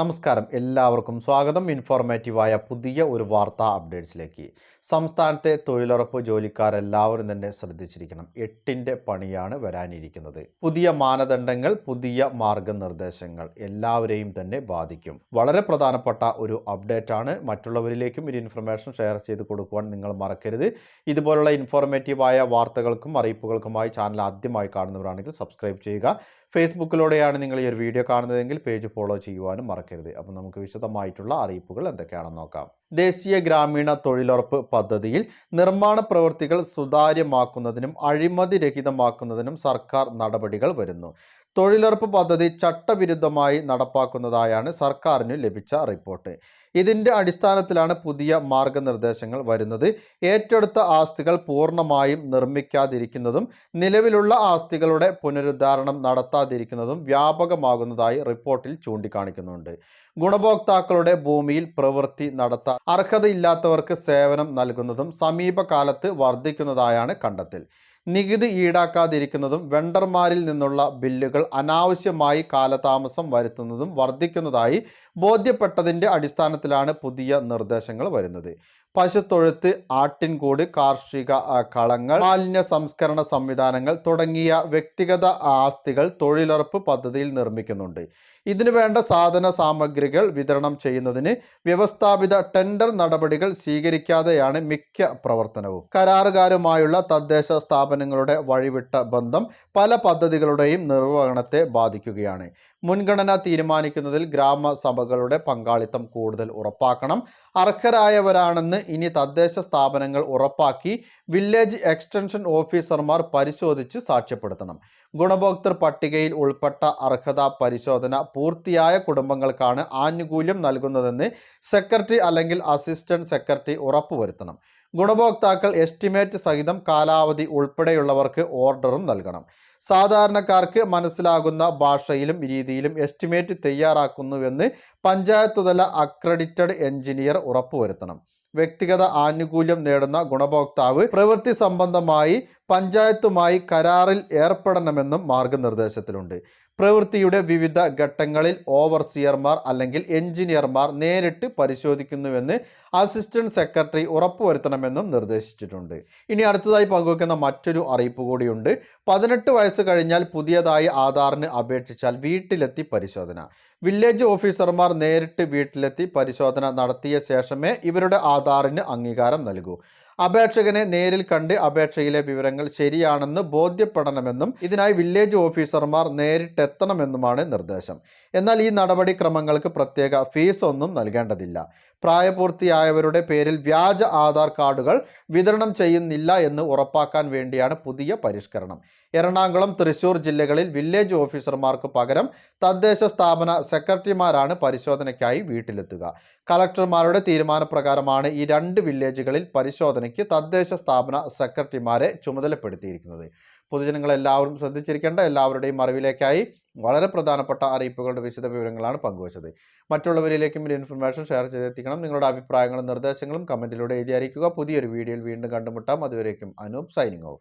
നമസ്കാരം. എല്ലാവർക്കും സ്വാഗതം. ഇൻഫോർമേറ്റീവായ പുതിയ ഒരു വാർത്താ അപ്ഡേറ്റ്സിലേക്ക്. സംസ്ഥാനത്തെ തൊഴിലുറപ്പ് ജോലിക്കാരെല്ലാവരും തന്നെ ശ്രദ്ധിച്ചിരിക്കണം. എട്ടിന്റെ പണിയാണ് വരാനിരിക്കുന്നത്. പുതിയ മാനദണ്ഡങ്ങൾ പുതിയ മാർഗനിർദ്ദേശങ്ങൾ എല്ലാവരെയും തന്നെ ബാധിക്കും. വളരെ പ്രധാനപ്പെട്ട ഒരു അപ്ഡേറ്റ് ആണ് മറ്റുള്ളവരിലേക്കും ഒരു ഇൻഫർമേഷൻ ഷെയർ ചെയ്ത് കൊടുക്കുവാൻ നിങ്ങൾ മറക്കരുത്. ഇതുപോലുള്ള ഇൻഫോർമേറ്റീവായ വാർത്തകൾക്കും അറിയിപ്പുകൾക്കുമായി ചാനൽ ആദ്യമായി കാണുന്നവരാണെങ്കിൽ സബ്സ്ക്രൈബ് ചെയ്യുക. ഫേസ്ബുക്കിലൂടെയാണ് നിങ്ങൾ ഈ ഒരു വീഡിയോ കാണുന്നതെങ്കിൽ പേജ് ഫോളോ ചെയ്യുവാനും മറക്കരുത്. അപ്പോൾ നമുക്ക് വിശദമായിട്ടുള്ള അറിയിപ്പുകൾ എന്തൊക്കെയാണെന്ന് നോക്കാം. ദേശീയ ഗ്രാമീണ തൊഴിലുറപ്പ് പദ്ധതിയിൽ നിർമ്മാണ പ്രവൃത്തികൾ സുതാര്യമാക്കുന്നതിനും അഴിമതി രഹിതമാക്കുന്നതിനും സർക്കാർ നടപടികൾ വരുന്നു. തൊഴിലുറപ്പ് പദ്ധതി ചട്ടവിരുദ്ധമായി നടപ്പാക്കുന്നതായാണ് സർക്കാരിന് ലഭിച്ച റിപ്പോർട്ട്. ഇതിന്റെ അടിസ്ഥാനത്തിലാണ് പുതിയ മാർഗനിർദ്ദേശങ്ങൾ വരുന്നത്. ഏറ്റെടുത്ത ആസ്തികൾ പൂർണമായും നിർമ്മിക്കാതിരിക്കുന്നതും നിലവിലുള്ള ആസ്തികളുടെ പുനരുദ്ധാരണം നടത്താതിരിക്കുന്നതും വ്യാപകമാകുന്നതായി റിപ്പോർട്ടിൽ ചൂണ്ടിക്കാണിക്കുന്നുണ്ട്. ഗുണഭോക്താക്കളുടെ ഭൂമിയിൽ പ്രവൃത്തി നടത്താൻ അർഹതയില്ലാത്തവർക്ക് സേവനം നൽകുന്നതും സമീപകാലത്ത് വർദ്ധിക്കുന്നതായാണ് കണ്ടെത്തൽ. നികുതി ഈടാക്കാതിരിക്കുന്നതും വെണ്ടർമാരിൽ നിന്നുള്ള ബില്ലുകൾ അനാവശ്യമായി കാലതാമസം വരുത്തുന്നതും വർദ്ധിക്കുന്നതായി ബോധ്യപ്പെട്ടതിന്റെ അടിസ്ഥാനത്തിലാണ് പുതിയ നിർദ്ദേശങ്ങൾ വരുന്നത്. പശുത്തൊഴുത്ത് ആട്ടിൻകൂട് കാർഷിക കളങ്ങൾ മാലിന്യ സംസ്കരണ സംവിധാനങ്ങൾ തുടങ്ങിയ വ്യക്തിഗത ആസ്തികൾ തൊഴിലുറപ്പ് പദ്ധതിയിൽ നിർമ്മിക്കുന്നുണ്ട്. ഇതിനു വേണ്ട സാധന സാമഗ്രികൾ വിതരണം ചെയ്യുന്നതിന് വ്യവസ്ഥാപിത ടെൻഡർ നടപടികൾ സ്വീകരിക്കാതെയാണ് മിക്ക പ്രവർത്തനവും. കരാറുകാരുമായുള്ള തദ്ദേശ സ്ഥാപനങ്ങളുടെ വഴിവിട്ട ബന്ധം പല പദ്ധതികളുടെയും നിർവഹണത്തെ ബാധിക്കുകയാണ്. മുൻഗണന തീരുമാനിക്കുന്നതിൽ ഗ്രാമസഭകളുടെ പങ്കാളിത്തം കൂടുതൽ ഉറപ്പാക്കണം. അർഹരായവരാണെന്ന് ഇനി തദ്ദേശ സ്ഥാപനങ്ങൾ ഉറപ്പാക്കി വില്ലേജ് എക്സ്റ്റൻഷൻ ഓഫീസർമാർ പരിശോധിച്ച് സാക്ഷ്യപ്പെടുത്തണം. ഗുണഭോക്തൃ പട്ടികയിൽ ഉൾപ്പെട്ട അർഹതാ പരിശോധന പൂർത്തിയായ കുടുംബങ്ങൾക്കാണ് ആനുകൂല്യം നൽകുന്നതെന്ന് സെക്രട്ടറി അല്ലെങ്കിൽ അസിസ്റ്റന്റ് സെക്രട്ടറി ഉറപ്പുവരുത്തണം. ഗുണഭോക്താക്കൾ എസ്റ്റിമേറ്റ് സഹിതം കാലാവധി ഉൾപ്പെടെയുള്ളവർക്ക് ഓർഡറും നൽകണം. സാധാരണക്കാർക്ക് മനസ്സിലാകുന്ന ഭാഷയിലും രീതിയിലും എസ്റ്റിമേറ്റ് തയ്യാറാക്കുന്നുവെന്ന് പഞ്ചായത്ത് തല അക്രഡിറ്റഡ് എഞ്ചിനീയർ ഉറപ്പുവരുത്തണം. വ്യക്തിഗത ആനുകൂല്യം നേടുന്ന ഗുണഭോക്താവ് പ്രവൃത്തി സംബന്ധമായി പഞ്ചായത്തുമായി കരാറിൽ ഏർപ്പെടണമെന്നും മാർഗനിർദ്ദേശത്തിലുണ്ട്. പ്രവൃത്തിയുടെ വിവിധ ഘട്ടങ്ങളിൽ ഓവർസിയർമാർ അല്ലെങ്കിൽ എഞ്ചിനീയർമാർ നേരിട്ട് പരിശോധിക്കുന്നുവെന്ന് അസിസ്റ്റന്റ് സെക്രട്ടറി ഉറപ്പുവരുത്തണമെന്നും നിർദ്ദേശിച്ചിട്ടുണ്ട്. ഇനി അടുത്തതായി പങ്കുവയ്ക്കുന്ന മറ്റൊരു അറിയിപ്പ് കൂടിയുണ്ട്. പതിനെട്ട് വയസ്സ് കഴിഞ്ഞാൽ പുതിയതായി ആധാറിന് അപേക്ഷിച്ചാൽ വീട്ടിലെത്തി പരിശോധന. വില്ലേജ് ഓഫീസർമാർ നേരിട്ട് വീട്ടിലെത്തി പരിശോധന നടത്തിയ ശേഷമേ ഇവരുടെ ആധാറിന് അംഗീകാരം നൽകൂ. അപേക്ഷകനെ നേരിൽ കണ്ട് അപേക്ഷയിലെ വിവരങ്ങൾ ശരിയാണെന്ന് ബോധ്യപ്പെടണമെന്നും ഇതിനായി വില്ലേജ് ഓഫീസർമാർ നേരിട്ടെത്തണമെന്നുമാണ് നിർദ്ദേശം. എന്നാൽ ഈ നടപടിക്രമങ്ങൾക്ക് പ്രത്യേക ഫീസ് ഒന്നും നൽകേണ്ടതില്ല. പ്രായപൂർത്തിയായവരുടെ പേരിൽ വ്യാജ ആധാർ കാർഡുകൾ വിതരണം ചെയ്യുന്നില്ല എന്ന് ഉറപ്പാക്കാൻ വേണ്ടിയാണ് പുതിയ പരിഷ്കരണം. എറണാകുളം തൃശൂർ ജില്ലകളിൽ വില്ലേജ് ഓഫീസർമാർക്ക് പകരം തദ്ദേശ സ്ഥാപന സെക്രട്ടറിമാരാണ് പരിശോധനയ്ക്കായി വീട്ടിലെത്തുക. കളക്ടർമാരുടെ തീരുമാനപ്രകാരമാണ് ഈ രണ്ട് വില്ലേജുകളിൽ പരിശോധനയ്ക്ക് തദ്ദേശ സ്ഥാപന സെക്രട്ടറിമാരെ ചുമതലപ്പെടുത്തിയിരിക്കുന്നത്. പൊതുജനങ്ങൾ എല്ലാവരും ശ്രദ്ധിച്ചിരിക്കേണ്ട എല്ലാവരുടെയും അറിവിലേക്കായി വളരെ പ്രധാനപ്പെട്ട അറിയിപ്പുകളുടെ വിശദ വിവരങ്ങളാണ് പങ്കുവച്ചത്. മറ്റുള്ളവരിലേക്കും ഈ ഇൻഫർമേഷൻ ഷെയർ ചെയ്തെത്തിക്കണം. നിങ്ങളുടെ അഭിപ്രായങ്ങളും നിർദ്ദേശങ്ങളും കമന്റിലൂടെ എഴുതി അറിയിക്കുക. പുതിയൊരു വീഡിയോയിൽ വീണ്ടും കണ്ടുമുട്ടാം. അതുവരേക്കും അനൂപ് സൈനിങ് ഓഫ്